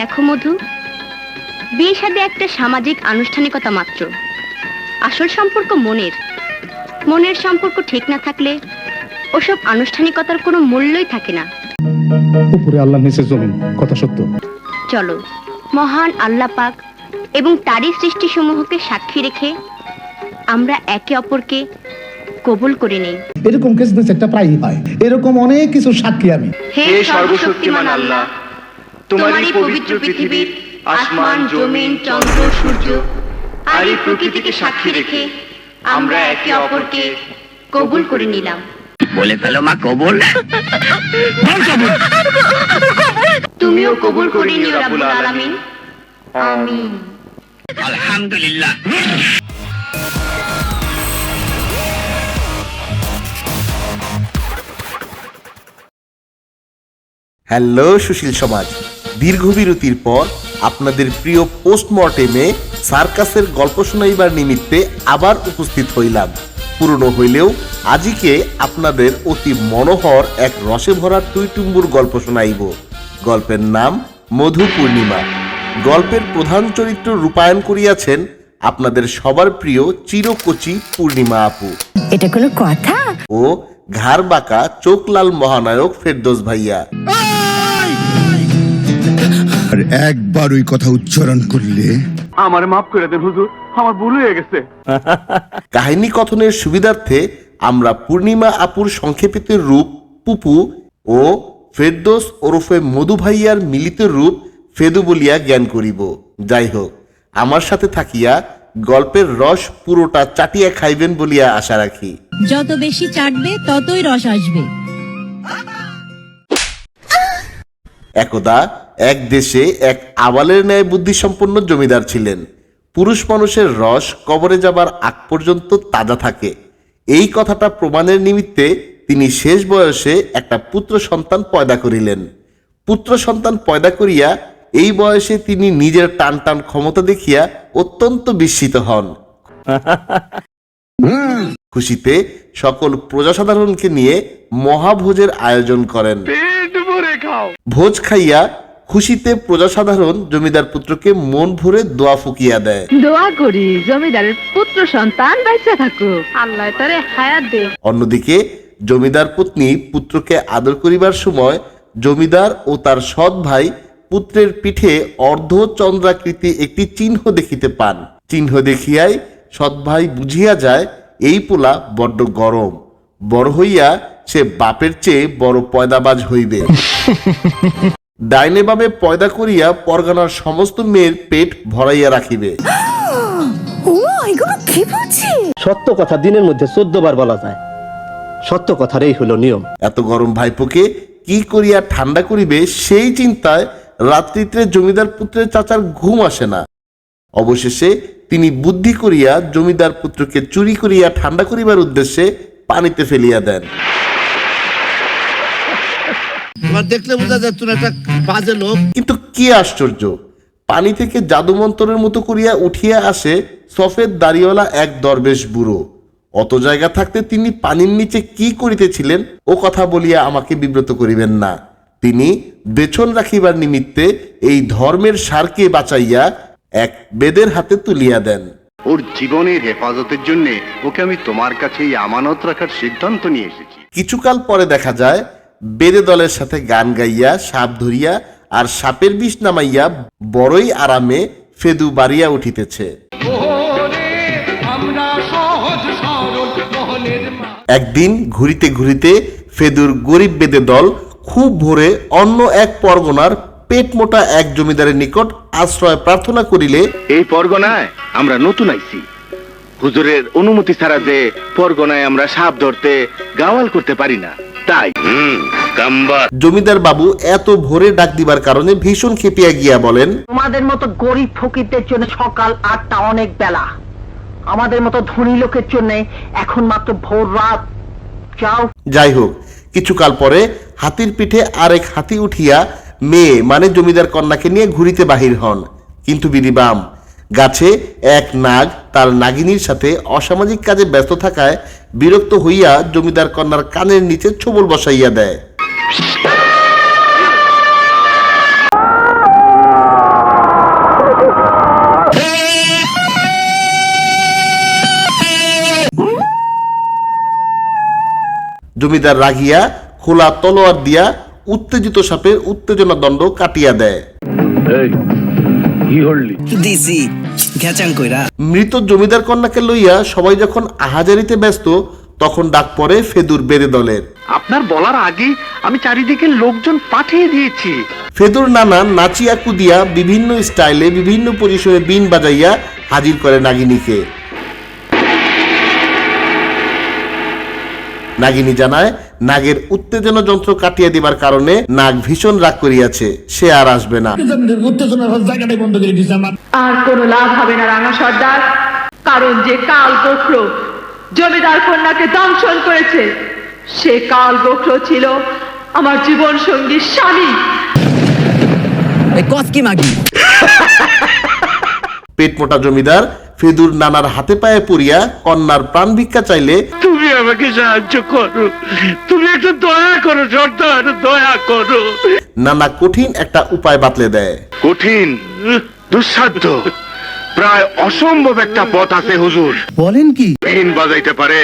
দেখো মধু। বিয়ে সাথে একটা সামাজিক আনুষ্ঠানিকতা মাত্র। আসল সম্পর্ক মনের। মনের সম্পর্ক ঠিক না থাকলে ওসব আনুষ্ঠানিকতার কোনো মূল্যই থাকে না। উপরে আল্লাহ নিচে জমিন কথা সত্য। চলো মহান আল্লাহ পাক এবং তারই সৃষ্টিসমূহকে সাক্ষী রেখে আমরা একে অপরকে কবুল করে নেই। এরকম কেস দুই চারটা প্রায়ই হয় এরকম অনেক কিছু সাক্ষী আমি। হে সর্বশক্তিমান আল্লাহ তোমারই পবিত্র পৃথিবীর আসমান জমিন চন্দ্র সূর্য আর এই প্রকৃতিকে সাক্ষী রেখে আমরা একে অপরকে কবুল করে নিলাম। বলে ফেলো মা কবুল। তুমিও কবুল করে নিও রাব্বুল আলামিন। আমিন। আলহামদুলিল্লাহ। হ্যালো সুশীল সমাজ। দীর্ঘ বিরতির পর আপনাদের প্রিয় পোস্টমর্টেমে সার্কাসের গল্প শোনাইবার নিমিত্তে আবার উপস্থিত হইলাম। পুরনো হইলেও আজিকে আপনাদের অতি মনোহর এক রসে ভরা টুইটুম্বুর গল্প শোনাইব। গল্পের নাম মধু পূর্ণিমা। গল্পের প্রধান চরিত্র রূপায়ণ করিয়াছেন আপনাদের সবার প্রিয় চিরকচি পূর্ণিমা আপু। এটা কোনো কথা? ও ঘাড় বাঁকা চোখ লাল মহানায়ক ফেরদোস ভাইয়া। আর একবার ওই কথা উচ্চারণ করলে আমার মাফ করে দেন হুজুর আমার ভুল হয়ে গেছে। কাহিনী কথনের সুবিধার্থে আমরা পূর্ণিমা আপুর সংক্ষেপিত রূপ পুপু ও ফেরদোস ওরফে মধু ভাইয়ার মিলিত রূপ ফেদু বলিয়া জ্ঞান করিব। যাই হোক আমার সাথে থাকিয়া গল্পের রস পুরোটা চাটিয়া খাইবেন বলিয়া আশা রাখি। যত বেশি চাটবে ততই রস আসবে। একদা এক দেশে এক আবালের ন্যায় বুদ্ধিসম্পন্ন জমিদার ছিলেন। পুরুষ মানুষের রস কবরে যাবার আগ পর্যন্ত তাজা থাকে। এই কথাটা প্রমাণের নিমিত্তে তিনি শেষ বয়সে একটা পুত্র সন্তান পয়দা করিলেন। পুত্র সন্তান পয়দা করিয়া এই বয়সে তিনি নিজের টান টান ক্ষমতা দেখিয়া অত্যন্ত বিস্মিত হন। খুশিতে সকল প্রজাসাধারণকে নিয়ে মহাভোজের আয়োজন করেন। ভোজ খাইয়া খুশিতে প্রজাসাধারণ জমিদার পুত্রকে মন ভরে দোয়া ফুকিয়া দেয়। দোয়া করি জমিদারের পুত্র সন্তান বাচ্চা থাকুক। আল্লাহ তারে হায়াত দে অন্যদিকে জমিদার পত্নী পুত্রকে আদর করিবার সময় জমিদার ও তার সৎ ভাই পুত্রের পিঠে অর্ধ চন্দ্রাকৃতি একটি চিহ্ন দেখিতে পান। চিহ্ন দেখিয়াই সৎ ভাই বুঝিয়া যায় এই পোলা বড্ড গরম। বড় হইয়া সে বাপের চেয়ে বড় পয়দাবাজ হইবে। ডাইনে বামে পয়দা করিয়া পরগনার সমস্ত মেয়ের পেট ভরাইয়া রাখিবে। সত্য কথা দিনের মধ্যে চোদ্দ বার বলা যায়। সত্য কথার এই হলো নিয়ম। এত গরম ভাইপোকে কি করিয়া ঠান্ডা করিবে সেই চিন্তায় রাত্রিতে জমিদার পুত্রের চাচার ঘুম আসে না। অবশেষে তিনি বুদ্ধি করিয়া জমিদার পুত্রকে চুরি করিয়া ঠান্ডা করিবার উদ্দেশ্যে পানিতে ফেলিয়া দেন। তোমার দেখলে বোঝা যাচ্ছে না একটা বাজে লোক। কিন্তু কি আশ্চর্য? পানি থেকে জাদুমন্তরের মতো করিয়া উঠিয়া আসে সফেদ দাড়িওয়ালা এক দরবেশ বুড়ো। অত জায়গা থাকতে তিনি পানির নিচে কি করিতেছিলেন ও কথা বলিয়া আমাকে বিব্রত করিবেন না। তিনি বেছন রাখিবার নিমিত্তে এই ধর্মের সারকে বাঁচাইয়া এক বেদের হাতে তুলিয়া দেন। ওর জীবনের হেফাজতের জন্য ওকে আমি তোমার কাছে এই আমানত রাখার সিদ্ধান্ত নিয়ে এসেছি। কিছুকাল পরে দেখা যায় বেদে দলের সাথে গান গাইয়া সাপ ধরিয়া আর সাপের বিষ নামাইয়া বড়ই আরামে ফেদু বাড়িয়া উঠিতেছে। একদিন ঘুরিতে ঘুরিতে ফেদুর গরিব বেদে দল খুব ভোরে অন্য এক পরগনার পেট মোটা এক জমিদারের নিকট আশ্রয় প্রার্থনা করিলে এই পরগনায় আমরা নতুন আইছি। হুজুরের অনুমতি ছাড়া যে পরগনায় আমরা সাপ ধরতে গাওয়াল করতে পারি না। তাই। জমিদার বাবু এত ভোরে ডাক দিবার কারণে ভীষণ খেপিয়া গিয়া বলেন তোমাদের মতো গরিব ফকিরদের জন্য সকাল আটটা অনেক বেলা। আমাদের মতো ধনী লোকের জন্য এখন মাত্র ভোর রাত। যাও। যাই হোক কিছুকাল পরে হাতির পিঠে আরেক হাতি উঠিয়া মেয়ে মানে জমিদার কন্যাকে নিয়ে ঘুরিতে বাহির হন। কিন্তু বিধিবাম গাছে এক নাগ তার নাগিনীর সাথে অসামাজিক কাজে ব্যস্ত থাকায় বিরক্ত হইয়া জমিদার কন্যার কানের নিচে ছবল বসাইয়া দেয়। জমিদার রাগিয়া খোলা তলোয়ার দিয়া উত্তেজিত সাপের উত্তেজনা দণ্ড কাটিয়া দেয়। ঘেচাং কইরা। মৃত জমিদার কন্যাকে লইয়া সবাই যখন আহাজারিতে ব্যস্ত তখন ডাক পড়ে ফেদুর বেদে দলের। আপনার বলার আগে আমি চারিদিকে লোকজন পাঠিয়ে দিয়েছি। ফেদুর নানা নাচিয়া কুদিয়া বিভিন্ন স্টাইলে বিভিন্ন পজিশনে বিন বাজাইয়া হাজির করে নাগিনীকে। নাগিনী জানায় নাগের উত্তেজনা যন্ত্র কাটিয়ে দিবার কারণে নাগ ভীষণ রাগ করিয়াছে সে আর আসবে না। উত্তেজনার জায়গাটাই বন্ধ করে দিচ্ছে আমার। আর কোনো লাভ হবে না রাঙা সর্দার কারণ যে কাল গোখর জমিদার কন্যাকে দংশন করেছে সে কাল গোখর ছিল আমার জীবন সঙ্গীর স্বামী। কস কি মাগি? পেটমোটা জমিদার ফেদুর নানার হাতে পায়ে পড়িয়া কন্যার প্রাণ ভিক্ষা চাইলে তুমি আমাকে সাহায্য করো। তুমি একটু দয়া করো সর্দার দয়া করো। নানা কঠিন একটা উপায় বাতলে দেয়। কঠিন দুঃসাধ্য প্রায় অসম্ভব একটা পথ আছে হুজুর। বলেন কি? বিন বাজাইতে পারে।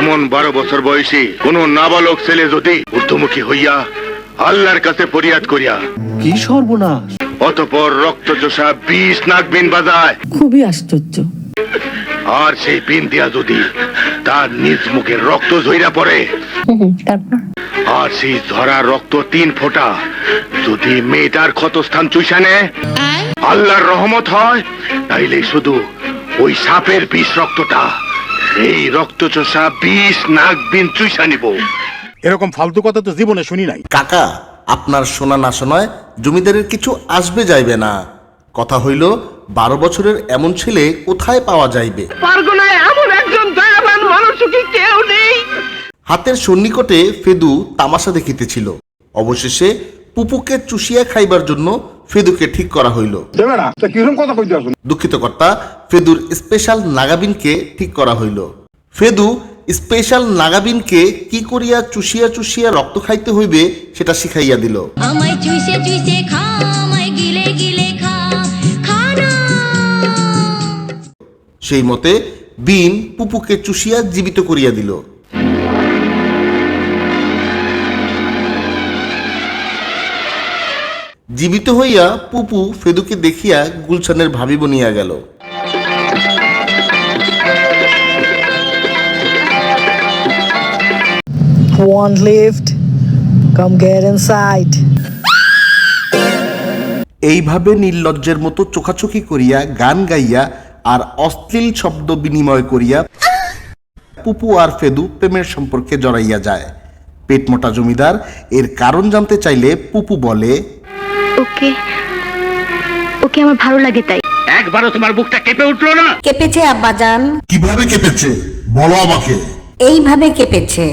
এমন বারো বছর বয়সী কোন নাবালক ছেলে যদি ঊর্ধ্বমুখী হইয়া আল্লাহর কাছে ফরিয়াদ করিয়া কি সর্বনাশ? অতপর রক্তচোষা বিষ নাক বিন বাজায়। খুবই আশ্চর্য। আর সেই বিন দিয়া যদি তার নিজ মুখে রক্ত ঝইরা পড়ে আর সেই ধরা রক্ত তিন ফোঁটা যদি মেয়েটার ক্ষতস্থান চুইসা নেয় আল্লাহর রহমত হয় তাইলে শুধু ওই সাপের বিষ রক্তটা এই রক্তচোষা বিষ নাক বিন চুইসা নিব। এরকম ফালতু কথা তো জীবনে শুনি নাই। কাকা আপনার শোনা না শোনায় জমিদারের কিছু আসবে যাইবে না। কথা হইল বারো বছরের এমন ছেলে কোথায় পাওয়া যাইবে? পারগনায় এমন একজন দয়াবান মানুষ কি কেউ নেই? হাতের সন্নিকটে ফেদু তামাশা দেখিতেছিল। অবশেষে পুপুকে চুষিয়া খাইবার জন্য ফেদুকে ঠিক করা হইল। দুঃখিত কর্তা ফেদুর স্পেশাল নাগাবিনকে ঠিক করা হইল। ফেদু স্পেশাল নাগাবিনকে কি করিয়া চুষিয়া চুষিয়া রক্ত খাইতে হইবে সেটা শিখাইয়া দিল। আমায় চুষে চুষে খা আমায় গিলে গিলে খা সেই মতে বিন পুপুকে চুষিয়া জীবিত করিয়া দিল। জীবিত হইয়া পুপু ফেদুকে দেখিয়া গুলশানের ভাবি বনিয়া গেল। Want lift? Come get inside. এইভাবে নির্লজ্জের মতো চোখাচোখি করিয়া গান গাইয়া আর অশ্লীল শব্দ বিনিময় করিয়া পুপু আর ফেদু প্রেমের সম্পর্কে জড়াইয়া যায়। পেটমোটা জমিদার এর কারণ জানতে চাইলে পুপু বলে ওকে ওকে আমার ভালো লাগে তাই। একবারও তোমার বুকটা কেঁপে উঠল না? কেঁপেছে আব্বাজান। কীভাবে কেঁপেছে? বলো আমাকে। এইভাবে কেঁপেছে।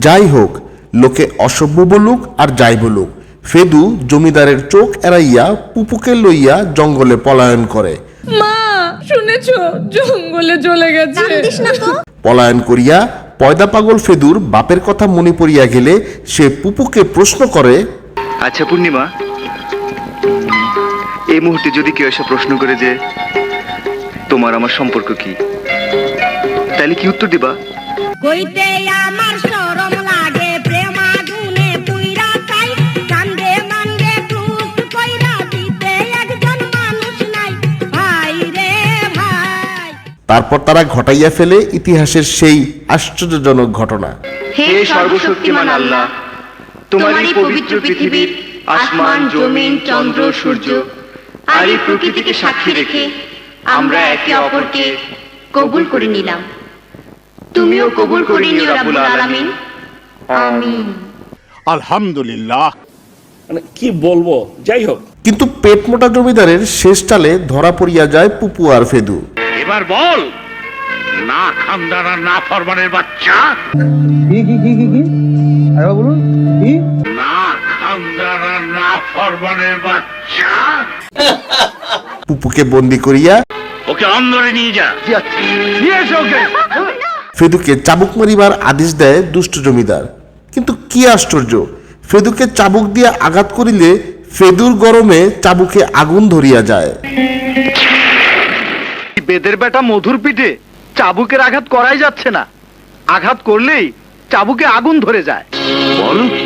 যাই হোক লোকে অসভ্য বলুক আর যাই বলুক ফেদু জমিদারের চোখ এড়াইয়া পুপুকে লইয়া জঙ্গলে পলায়ন করে। মা শুনেছো? জঙ্গলে চলে গেছে। পলায়ন করিয়া পয়দা পাগল ফেদুর বাপের কথা মনে পড়িয়া গেলে সে পুপুকে প্রশ্ন করে আচ্ছা পূর্ণিমা এই মুহূর্তে যদি কেউ এসে প্রশ্ন করে যে তোমার আমার সম্পর্ক কি? তাহলে কি উত্তর দিবা? কইতে আমার শরম লাগে প্রেমাগুনে পুইরা চাই কান্দে মান্দে ক্রুশ কইরা দিতে একজন মানুষ নাই। ভাই রে ভাই। তারপর তারা ঘটাইয়া ফেলে ইতিহাসের সেই আশ্চর্যজনক ঘটনা। হে সর্বশক্তিমান আল্লাহ তোমারই পবিত্র পৃথিবীর আসমান জমিন চন্দ্র সূর্য। আর এই প্রকৃতিকে সাক্ষী রেখে আমরা একে অপরকে কবুল করে নিলাম। তুমিও কবুল করে নিও রাব্বুল আলামিন। আমিন। আলহামদুলিল্লাহ। মানে কি বলব? যাই হোক। কিন্তু পেটমোটা জমিদারের শেষ টালে ধরা পড়িয়া যায় পুপু আর ফেদু। এবার বল না খামদানা না ফরমানের বাচ্চা? কি কি কি কি আরে বলুন কি? না খামদানা না ফরমানের বাচ্চা? পুপুকে বন্দি করিয়া ওকে অন্দরে নিয়ে যা। নিয়ে এসো ওকে। ফেদুকে চাবুক মারিবার আদেশ দেয় দুষ্ট জমিদার। কিন্তু কি আশ্চর্য ফেদুকে চাবুক দিয়ে আঘাত করিলে ফেদুর গরমে চাবুকে আগুন ধরিয়া যায়। বেদের বেটা মধুর পিঠে চাবুকের আঘাত করাই যাচ্ছে না। আঘাত করলেই চাবুকে আগুন ধরে যায়। বলো কি?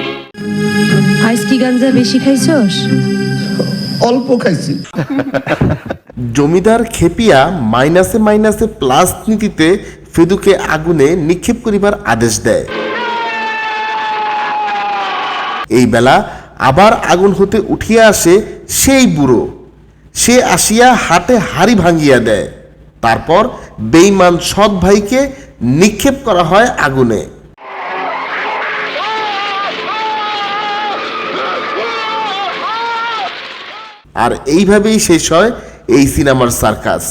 আইস কি গাঞ্জা বেশি খাইছস? অল্প খাইছি। জমিদার খেপিয়া মাইনাসে মাইনাসে প্লাস নীতিতে ফেদুকে আগুনে নিক্ষেপ করিবার আদেশ দেয়। এই বেলা আবার আগুন হতে উঠিয়া আসে সেই বুড়ো। সে আসিয়া হাতে হাড়ি ভাঙ্গিয়া দেয়। তারপর বেইমান সৎ ভাইকে নিক্ষেপ করা হয় আগুনে। আর এইভাবেই শেষ হয় এই সিনেমার সার্কাস।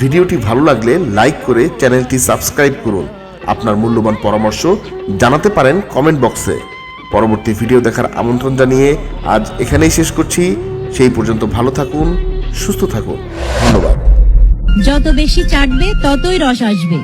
ভিডিওটি ভালো লাগলে লাইক করে চ্যানেলটি সাবস্ক্রাইব করুন। আপনার মূল্যবান পরামর্শ জানাতে পারেন কমেন্ট বক্সে। পরবর্তী ভিডিও দেখার আমন্ত্রণ জানিয়ে আজ এখানেই শেষ করছি। সেই পর্যন্ত ভালো থাকুন সুস্থ থাকুন। ধন্যবাদ। যত বেশি চাটবে ততই রস আসবে।